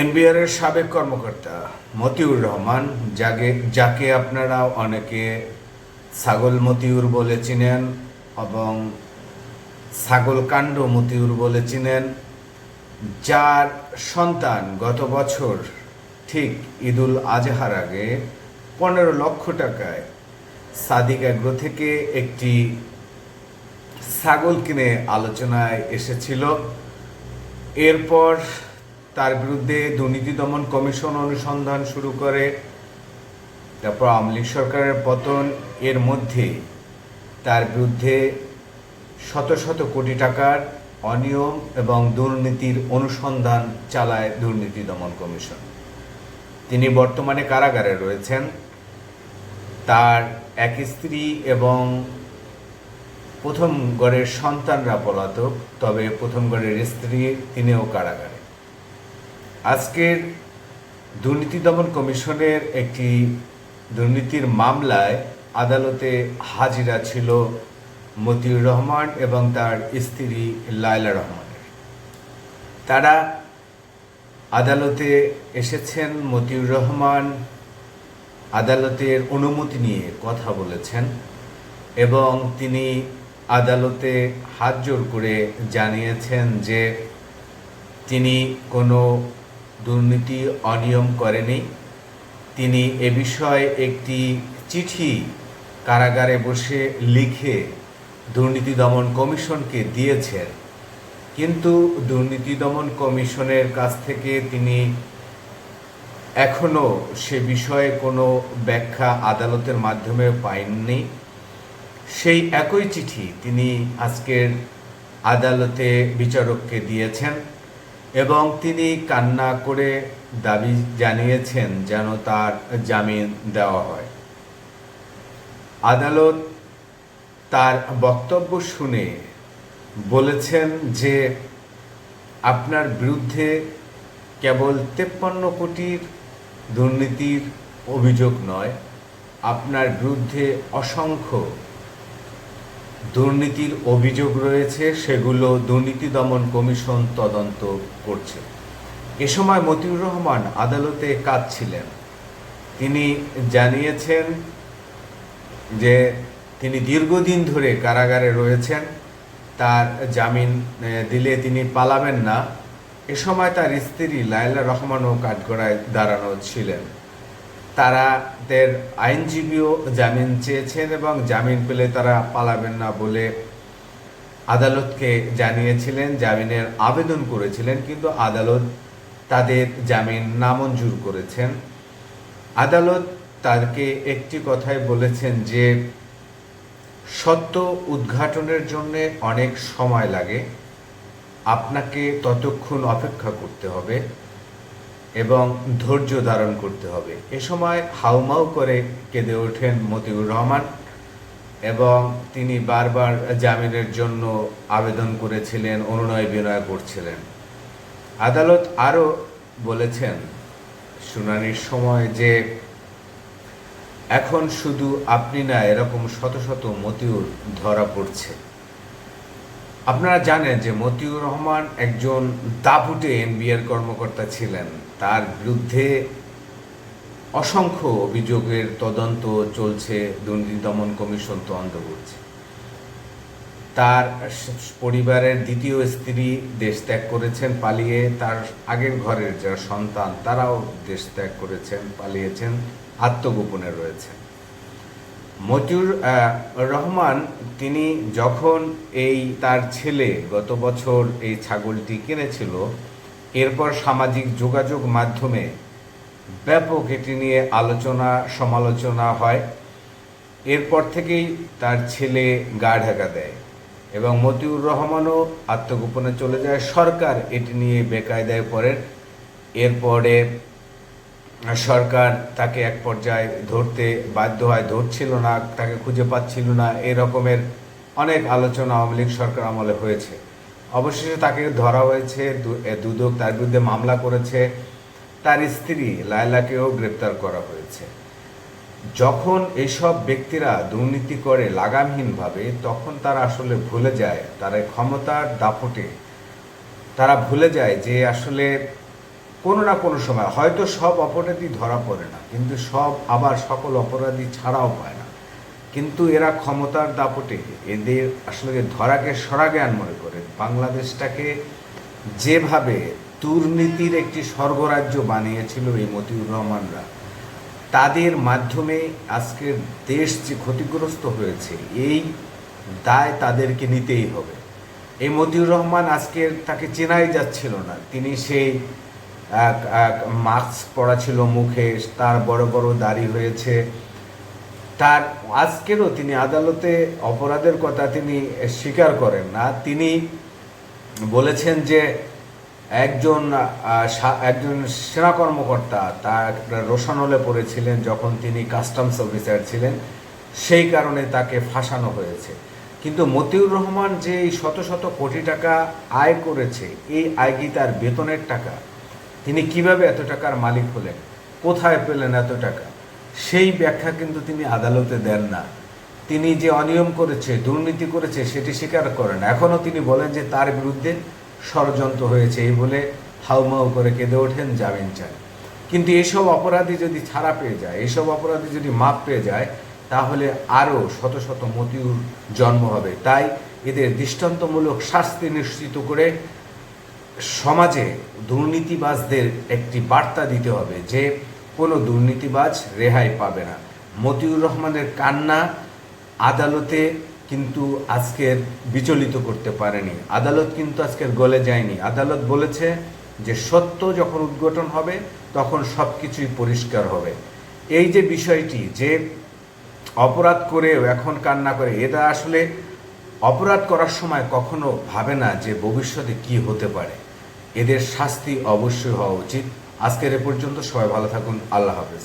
NBR এর সাবেক কর্মকর্তা মতিউর রহমান, যাকে যাকে আপনারা অনেকে ছাগল মতিউর বলে চিনেন এবং ছাগল কাণ্ড মতিউর বলে চিনেন, যার সন্তান গত বছর ঠিক ঈদুল আজহার আগে পনেরো লক্ষ টাকায় সাদিক অ্যাগ্রো থেকে একটি ছাগল কিনে আলোচনায় এসেছিল। এরপর তার বিরুদ্ধে দুর্নীতি দমন কমিশন অনুসন্ধান শুরু করে। তারপর আওয়ামী লীগ সরকারের পতন, এর মধ্যে তার বিরুদ্ধে শত শত কোটি টাকার অনিয়ম এবং দুর্নীতির অনুসন্ধান চালায় দুর্নীতি দমন কমিশন। তিনি বর্তমানে কারাগারে রয়েছেন। তার এক স্ত্রী এবং প্রথম গড়ের সন্তানরা পলাতক, তবে প্রথম গড়ের স্ত্রী তিনিও কারাগারে। আজকের দুর্নীতি দমন কমিশনের একটি দুর্নীতির মামলায় আদালতে হাজিরা ছিল মতিউর রহমান এবং তার স্ত্রী লায়লা রহমানের। তারা আদালতে এসেছেন, মতিউর রহমান আদালতের অনুমতি নিয়ে কথা বলেছেন এবং তিনি আদালতে হাত জোর করে জানিয়েছেন যে তিনি কোনো দুর্নীতি অনিয়ম করেনি। তিনি এ বিষয়ে একটি চিঠি কারাগারে বসে লিখে দুর্নীতি দমন কমিশনকে দিয়েছেন। কিন্তু দুর্নীতি দমন কমিশনের কাছ থেকে তিনি এখনও সে বিষয়ে কোনো ব্যাখ্যা আদালতের মাধ্যমে পাইননি সেই একই চিঠি তিনি আজকের আদালতে বিচারককে দিয়েছেন। এবং তিনি কান্না করে দাবি জানিয়েছেন যেন তার জামিন দেওয়া হয়। আদালত তার বক্তব্য শুনে বলেছেন যে আপনার বিরুদ্ধে কেবল তেপ্পান্ন কোটির দুর্নীতির অভিযোগ নয়, আপনার বিরুদ্ধে অসংখ্য দুর্নীতির অভিযোগ রয়েছে, সেগুলো দুর্নীতি দমন কমিশন তদন্ত করছে। এ সময় মতিউর রহমান আদালতে কাঁদছিলেন। তিনি জানিয়েছেন যে তিনি দীর্ঘদিন ধরে কারাগারে রয়েছেন, তার জামিন দিলে তিনি পালাবেন না। এ সময় তার স্ত্রী লায়লা রহমানও কাঠগড়ায় দাঁড়ানো ছিলেন। তারাদের আইনজীবীও জামিন চেয়েছেন এবং জামিন পেলে তারা পালাবেন না বলে আদালতকে জানিয়েছিলেন, জামিনের আবেদন করেছিলেন, কিন্তু আদালত তাদের জামিন নামঞ্জুর করেছেন। আদালত তাকে একটি কথাই বলেছেন যে, সত্য উদ্ঘাটনের জন্য অনেক সময় লাগে, আপনাকে ততক্ষণ অপেক্ষা করতে হবে। এবং ধৈর্য ধারণ করতে হবে। এ সময় হাউমাউ করে কেঁদে ওঠেন মতিউর রহমান এবং তিনি বারবার জামিনের জন্য আবেদন করেছিলেন, অনুনয় বিনয় করছিলেন। আদালত আরও বলেছেন, শুনানির সময় যে এখন শুধু আপনি না, এরকম শত শত মতিউর ধরা পড়ছে। আপনারা জানেন যে মতিউর রহমান একজন দাপুটে এনবিআর কর্মকর্তা ছিলেন। তার বিরুদ্ধে অসংখ্য অভিযোগের তদন্ত চলছে, দুর্নীতি দমন কমিশন তদন্ত করছে তার পরিবারের দ্বিতীয় স্ত্রী দেশ ত্যাগ করেছেন, পালিয়ে তার আগের ঘরের যারা সন্তান, তারাও দেশ ত্যাগ করেছেন, পালিয়েছেন, আত্মগোপনে রয়েছেন। মতিউর রহমান, তিনি যখন এই তার ছেলে গত বছর এই ছাগলটি কিনেছিল, এরপর সামাজিক যোগাযোগ মাধ্যমে ব্যাপক এটি নিয়ে আলোচনা, সমালোচনা হয়। এরপর থেকেই তার ছেলে গা ঢাকা দেয় এবং মতিউর রহমানও আত্মগোপনে চলে যায়। সরকার এটি নিয়ে বেকায়দায় পড়েন। এরপরে সরকার তাকে এক পর্যায়ে ধরতে বাধ্য হয়, ধরছিল না, তাকে খুঁজে পাচ্ছিল না এই রকমের অনেক আলোচনা আওয়ামী লীগ সরকার আমলে হয়েছে। অবশেষে তাকে ধরা হয়েছে দুদক তার বিরুদ্ধে মামলা করেছে, তার স্ত্রী লায়লাকেও গ্রেপ্তার করা হয়েছে। যখন এইসব ব্যক্তিরা দুর্নীতি করে লাগামহীনভাবে, তখন তারা আসলে ভুলে যায়, তারা ক্ষমতার দাপটে, তারা ভুলে যায় যে আসলে কোনো না কোনো সময়, হয়তো সব অপরাধী ধরা পড়ে না, কিন্তু সব আবার সকল অপরাধী ছাড়াও পায় না। কিন্তু এরা ক্ষমতার দাপটে এদের আসলে ধরাকে সরাজ্ঞান মনে করে। বাংলাদেশটাকে যেভাবে দুর্নীতির একটি স্বর্গরাজ্য বানিয়েছিল এই মতিউর রহমানরা, তাদের মাধ্যমে আজকের দেশ যে ক্ষতিগ্রস্ত হয়েছে, এই দায় তাদেরকে নিতেই হবে। এই মতিউর রহমান আজকের তাকে চেনাই যাচ্ছিল না। তিনি সেই মাস্ক পরা ছিল মুখে, তার বড় বড় দাড়ি হয়েছে। তার আজকেরও তিনি আদালতে অপরাধের কথা তিনি স্বীকার করেন না। তিনি বলেছেন যে একজন একজন সেনা কর্মকর্তা তার রোশানলে পড়েছিলেন যখন তিনি কাস্টমস অফিসার ছিলেন। সেই কারণে তাকে ফাঁসানো হয়েছে। কিন্তু মতিউর রহমান যে শত শত কোটি টাকা আয় করেছে, এই আয় কি তার বেতনের টাকা? তিনি কীভাবে এত টাকার মালিক হলেন? কোথায় পেলেন এত টাকা? সেই ব্যাখ্যা কিন্তু তিনি আদালতে দেন না। তিনি যে অনিয়ম করেছে, দুর্নীতি করেছে, সেটি স্বীকার করেন এখনও তিনি বলেন যে তার বিরুদ্ধে ষড়যন্ত্র হয়েছে এই বলে হাউমাউ করে কেঁদে ওঠেন জামিন চান। কিন্তু এসব অপরাধী যদি ছাড়া পেয়ে যায়, এসব অপরাধী যদি মাপ পেয়ে যায়, তাহলে আরও শত শত মতিউর জন্ম হবে। তাই এদের দৃষ্টান্তমূলক শাস্তি নিশ্চিত করে সমাজে দুর্নীতিবাজদের একটি বার্তা দিতে হবে যে, কোনো দুর্নীতিবাজ রেহাই পাবে না। মতিউর রহমানের কান্না আদালতে কিন্তু আজকের বিচলিত করতে পারেনি। আদালত কিন্তু আজকের গলে যায়নি। আদালত বলেছে যে, সত্য যখন উদ্ঘাটন হবে, তখন সব কিছুই পরিষ্কার হবে। এই যে বিষয়টি যে, অপরাধ করেও এখন কান্না করে, এটা আসলে অপরাধ করার সময় কখনো ভাবে না যে ভবিষ্যতে কি হতে পারে। এদের শাস্তি অবশ্যই হওয়া উচিত। আজকের এ পর্যন্ত সবাই ভালো থাকুন। আল্লাহ হাফেজ।